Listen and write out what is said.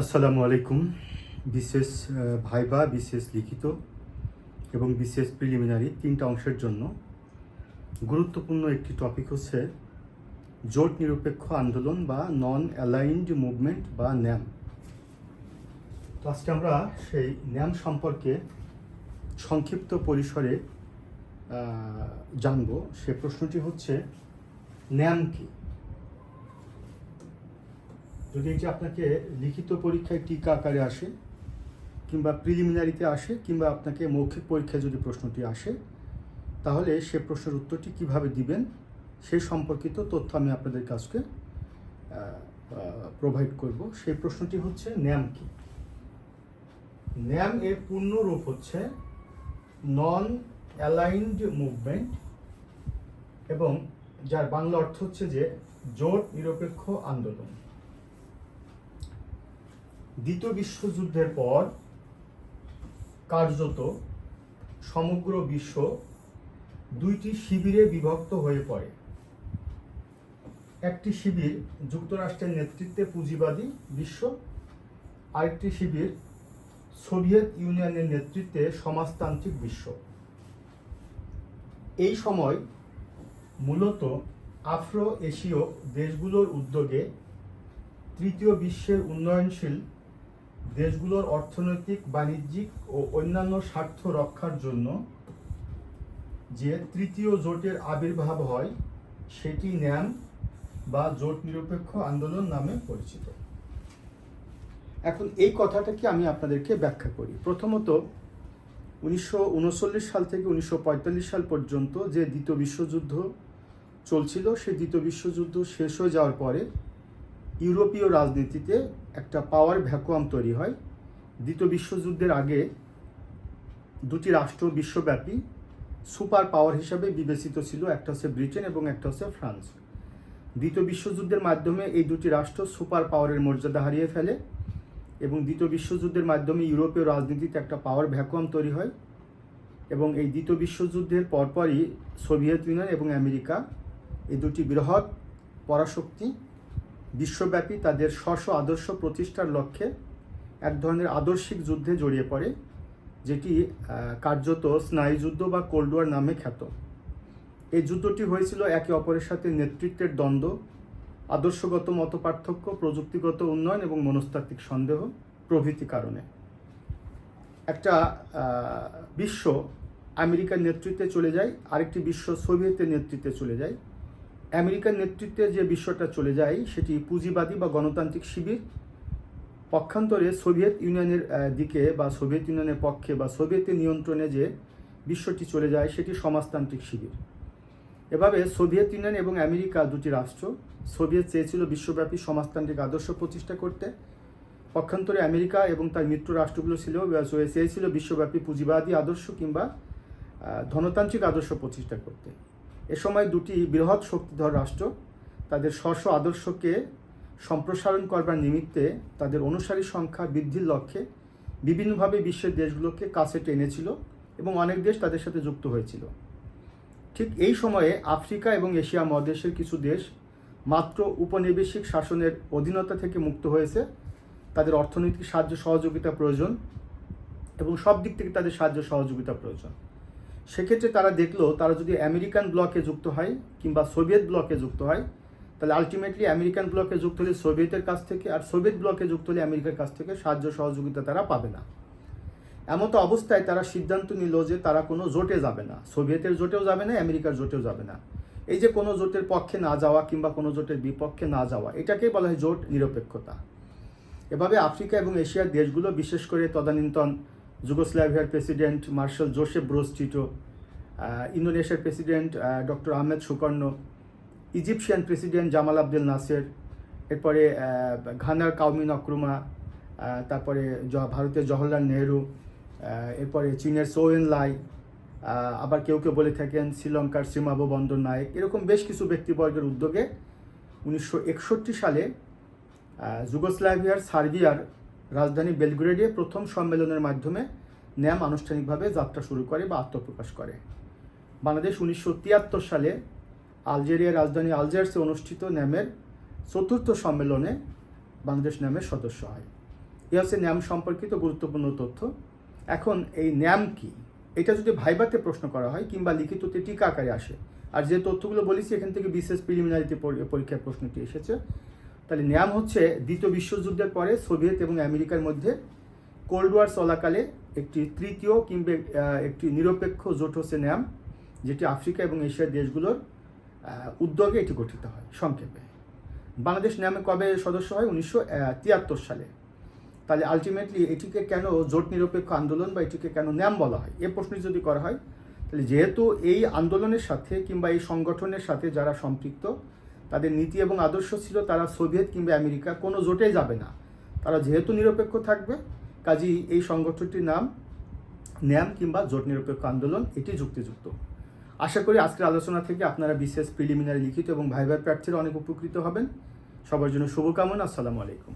আসসালামু আলাইকুম। বিশেষ ভাইবা, বিশেষ লিখিত এবং বিশেষ প্রিলিমিনারি তিনটা অংশের জন্য গুরুত্বপূর্ণ একটি টপিক হচ্ছে জোট নিরপেক্ষ আন্দোলন বা নন অ্যালাইন্ড মুভমেন্ট বা ন্যাম। তো আজকে আমরা সেই ন্যাম সম্পর্কে সংক্ষিপ্ত পরিসরে জানব। সে প্রশ্নটি হচ্ছে, ন্যাম কি? যদি এটি আপনাকে লিখিত পরীক্ষায় টিকা আকারে আসে, কিংবা প্রিলিমিনারিতে আসে, কিংবা আপনাকে মৌখিক পরীক্ষায় যদি প্রশ্নটি আসে, তাহলে সে প্রশ্নের উত্তরটি কীভাবে দিবেন সে সম্পর্কিত তথ্য আমি আপনাদের কাছকে প্রোভাইড করব। সেই প্রশ্নটি হচ্ছে, ন্যাম কি? ন্যাম এর পূর্ণ রূপ হচ্ছে নন অ্যালাইন্ড মুভমেন্ট এবং যার বাংলা অর্থ হচ্ছে যে জোট নিরপেক্ষ আন্দোলন। দ্বিতীয় বিশ্বযুদ্ধের পর কার্যত সমগ্র বিশ্ব দুইটি শিবিরে বিভক্ত হয়ে পড়ে। একটি শিবির যুক্তরাষ্ট্রের নেতৃত্বে পুঁজিবাদী বিশ্ব, আরেকটি শিবির সোভিয়েত ইউনিয়নের নেতৃত্বে সমাজতান্ত্রিক বিশ্ব। এই সময় মূলত আফ্রো এশীয় দেশগুলোর উদ্যোগে তৃতীয় বিশ্বের উন্নয়নশীল দেশগুলোর অর্থনৈতিক, বাণিজ্যিক ও অন্যান্য স্বার্থ রক্ষার জন্য যে তৃতীয় জোটের আবির্ভাব হয়, সেটি ন্যাম বা জোট নিরপেক্ষ আন্দোলন নামে পরিচিত। এখন এই কথাটাকে আমি আপনাদেরকে ব্যাখ্যা করি? প্রথমত, উনিশশো উনচল্লিশ সাল থেকে উনিশশো পঁয়তাল্লিশ সাল পর্যন্ত যে দ্বিতীয় বিশ্বযুদ্ধ চলছিল সেই দ্বিতীয় বিশ্বযুদ্ধ শেষ হয়ে যাওয়ার পরে ইউরোপীয় রাজনীতিতে একটা পাওয়ার ভ্যাকুয়াম তৈরি হয়। দ্বিতীয় বিশ্বযুদ্ধের আগে দুটি রাষ্ট্র বিশ্বব্যাপী সুপার পাওয়ার হিসাবে বিবেচিত ছিল, একটা হচ্ছে ব্রিটেন এবং একটা হচ্ছে ফ্রান্স। দ্বিতীয় বিশ্বযুদ্ধের মাধ্যমে এই দুটি রাষ্ট্র সুপার পাওয়ারের মর্যাদা হারিয়ে ফেলে এবং দ্বিতীয় বিশ্বযুদ্ধের মাধ্যমে ইউরোপীয় রাজনীতিতে একটা পাওয়ার ভ্যাকুয়াম তৈরি হয় এবং এই দ্বিতীয় বিশ্বযুদ্ধের পরপরই সোভিয়েত ইউনিয়ন এবং আমেরিকা এই দুটি বৃহৎ পরাশক্তি বিশ্বব্যাপী তাদের স্ব আদর্শ প্রতিষ্ঠার লক্ষ্যে এক ধরনের আদর্শিক যুদ্ধে জড়িয়ে পড়ে, যেটি কার্যত স্নায়ুযুদ্ধ বা কোল্ড ওয়ার নামে খ্যাত। এই যুদ্ধটি হয়েছিল একে অপরের সাথে নেতৃত্বের দ্বন্দ্ব, আদর্শগত মত পার্থক্য প্রযুক্তিগত উন্নয়ন এবং মনস্তাত্ত্বিক সন্দেহ প্রভৃতি কারণে। একটা বিশ্ব আমেরিকার নেতৃত্বে চলে যায়, আরেকটি বিশ্ব সোভিয়েতের নেতৃত্বে চলে যায়। আমেরিকার নেতৃত্বে যে বিশ্বটা চলে যায়, সেটি পুঁজিবাদী বা গণতান্ত্রিক শিবির। পক্ষান্তরে সোভিয়েত ইউনিয়নের দিকে বা সোভিয়েত ইউনিয়নের পক্ষে বা সোভিয়েতের নিয়ন্ত্রণে যে বিশ্বটি চলে যায়, সেটি সমাজতান্ত্রিক শিবির। এভাবে সোভিয়েত ইউনিয়ন এবং আমেরিকা দুটি রাষ্ট্র, সোভিয়েত চেয়েছিল বিশ্বব্যাপী সমাজতান্ত্রিক আদর্শ প্রতিষ্ঠা করতে। পক্ষান্তরে আমেরিকা এবং তার মিত্র রাষ্ট্রগুলো ছিল চেয়েছিল বিশ্বব্যাপী পুঁজিবাদী আদর্শ কিংবা ধনতান্ত্রিক আদর্শ প্রতিষ্ঠা করতে। এ সময় দুটি বৃহৎ শক্তিধর রাষ্ট্র তাদের স্ব স্ব আদর্শকে সম্প্রসারণ করবার নিমিত্তে তাদের অনুসারী সংখ্যা বৃদ্ধির লক্ষ্যে বিভিন্নভাবে বিশ্বের দেশগুলোকে কাছে টেনেছিল এবং অনেক দেশ তাদের সাথে যুক্ত হয়েছিল। ঠিক এই সময়ে আফ্রিকা এবং এশিয়া মহাদেশের কিছু দেশ মাত্র উপনিবেশিক শাসনের অধীনতা থেকে মুক্ত হয়েছে। তাদের অর্থনৈতিক সাহায্য সহযোগিতা প্রয়োজন এবং সব দিক থেকে তাদের সাহায্য সহযোগিতা প্রয়োজন। সেক্ষেত্রে তারা দেখল, তারা যদি আমেরিকান ব্লকে যুক্ত হয় কিংবা সোভিয়েত ব্লকে যুক্ত হয়, তাহলে আলটিমেটলি আমেরিকান ব্লকে যুক্ত হলে সোভিয়েতের কাছ থেকে আর সোভিয়েত ব্লকে যুক্ত হলে আমেরিকার কাছ থেকে সাহায্য সহযোগিতা তারা পাবে না। এমতো অবস্থায় তারা সিদ্ধান্ত নিল যে তারা কোনো জোটে যাবে না। সোভিয়েতের জোটেও যাবে না, আমেরিকার জোটেও যাবে না। এই যে কোনো জোটের পক্ষে না যাওয়া কিংবা কোনো জোটের বিপক্ষে না যাওয়া এটাকেই বলা হয় জোট নিরপেক্ষতা। এভাবে আফ্রিকা এবং এশিয়ার দেশগুলো বিশেষ করে তদানীন্তন যুগোস্লাভিয়ার president marshal Joseph Broz Tito ইন্দোনেশিয়ার president doctor Ahmed Sukarno Egyptian president Jamal Abdel Nasser এরপরে ঘানার কাউমিন নক্রুমা আহ, তারপরে ভারতের জওহরলাল নেহরু এরপরে চীনের সোয়েন লাই আবার কেউ কেউ বলে থাকেন শ্রীলঙ্কার শ্রীমাবো বন্দর নায়ক। এরকম বেশ কিছু ব্যক্তিবর্গের উদ্যোগে উনিশশো একষট্টি সালে যুগোস্লাভিয়ার সার্বিয়ার রাজধানী বেলগ্রেডে প্রথম সম্মেলনের মাধ্যমে ন্যাম আনুষ্ঠানিকভাবে যাত্রা শুরু করে বা আত্মপ্রকাশ করে। বাংলাদেশ উনিশশো তিয়াত্তর সালে আলজেরিয়ার রাজধানী আলজার্সে অনুষ্ঠিত ন্যামের চতুর্থ সম্মেলনে বাংলাদেশ ন্যামের সদস্য হয়। এ হচ্ছে ন্যাম সম্পর্কিত গুরুত্বপূর্ণ তথ্য। এখন এই ন্যাম কি? এটা যদি ভাইবাতে প্রশ্ন করা হয় কিংবা লিখিততে টিকা আকারে আসে, আর যে তথ্যগুলো বলেছি এখান থেকে বিশেষ প্রিলিমিনারিতে পরীক্ষার প্রশ্নটি এসেছে তাহলে ন্যাম হচ্ছে দ্বিতীয় বিশ্বযুদ্ধের পরে সোভিয়েত এবং আমেরিকার মধ্যে কোল্ড ওয়ার চলাকালে একটি তৃতীয় কিংবা একটি নিরপেক্ষ জোট হচ্ছে ন্যাম, যেটি আফ্রিকা এবং এশিয়ার দেশগুলোর উদ্যোগে এটি গঠিত হয়, সংক্ষেপে। বাংলাদেশ ন্যামে কবে সদস্য হয়? উনিশশো তিয়াত্তর সালে। তাহলে আলটিমেটলি এটিকে কেন জোট নিরপেক্ষ আন্দোলন বা এটিকে কেন ন্যাম বলা হয়? এ প্রশ্নটি যদি করা হয়, তাহলে যেহেতু এই আন্দোলনের সাথে কিংবা এই সংগঠনের সাথে যারা সম্পৃক্ত তাদের নীতি এবং আদর্শ ছিল তারা সোভিয়েত কিংবা আমেরিকা কোনো জোটেই যাবে না। তারা যেহেতু নিরপেক্ষ থাকবে, কাজেই এই সংগঠনটির নাম ন্যাম কিংবা জোট নিরপেক্ষ আন্দোলন, এটি যুক্তিযুক্ত। আশা করি আজকের আলোচনা থেকে আপনারা বিশেষ প্রিলিমিনারি লিখিত এবং ভাইভার প্রার্থীরা অনেক উপকৃত হবেন। সবার জন্য শুভকামনা, আসসালামু আলাইকুম।